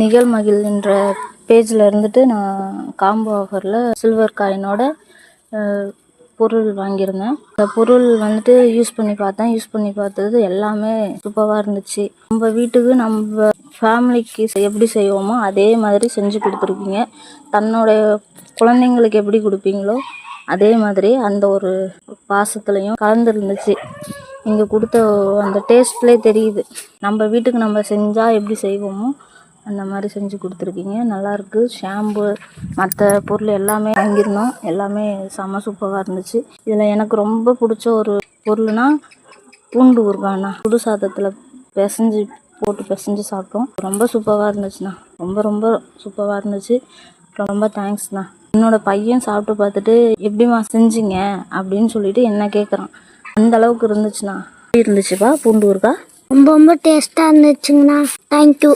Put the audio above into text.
நிகழ் மகிழ்ன்ற பேஜில் இருந்துட்டு நான் காம்போ ஆஃபரில் சில்வர் காயினோட பொருள் வாங்கியிருந்தேன். அந்த பொருள் வந்துட்டு யூஸ் பண்ணி பார்த்தேன். யூஸ் பண்ணி பார்த்தது எல்லாமே சூப்பராக இருந்துச்சு. நம்ம வீட்டுக்கு நம்ம ஃபேமிலிக்கு எப்படி செய்வோமோ அதே மாதிரி செஞ்சு கொடுத்துருக்கீங்க தன்னுடைய குழந்தைங்களுக்கு எப்படி கொடுப்பீங்களோ அதே மாதிரி அந்த ஒரு பாசத்துலேயும் கலந்துருந்துச்சு. நீங்கள் கொடுத்த அந்த டேஸ்ட்லேயே தெரியுது. நம்ம வீட்டுக்கு நம்ம செஞ்சால் எப்படி செய்வோமோ அந்த மாதிரி செஞ்சு கொடுத்துருக்கீங்க. நல்லாயிருக்கு. ஷாம்பு மற்ற பொருள் எல்லாமே வாங்கியிருந்தோம். எல்லாமே செம சூப்பராக இருந்துச்சு. இதில் எனக்கு ரொம்ப பிடிச்ச ஒரு பொருள்னா பூண்டு ஊறுகாண்ணா. புது சாதத்தில் பிசைஞ்சு போட்டு பிசைஞ்சு சாப்பிட்டோம். ரொம்ப சூப்பராக இருந்துச்சுண்ணா. ரொம்ப ரொம்ப சூப்பராக இருந்துச்சு. ரொம்ப தேங்க்ஸ்ண்ணா. என்னோட பையன் சாப்பிட்டு பார்த்துட்டு எப்படிம்மா செஞ்சீங்க? அப்படின்னு சொல்லிட்டு என்ன கேட்குறான் அந்த அளவுக்கு இருந்துச்சுண்ணா. எப்படி இருந்துச்சுப்பா பூண்டு ஊறுகாய்? ரொம்ப ரொம்ப டேஸ்ட்டாக இருந்துச்சுங்கண்ணா. தேங்க்யூ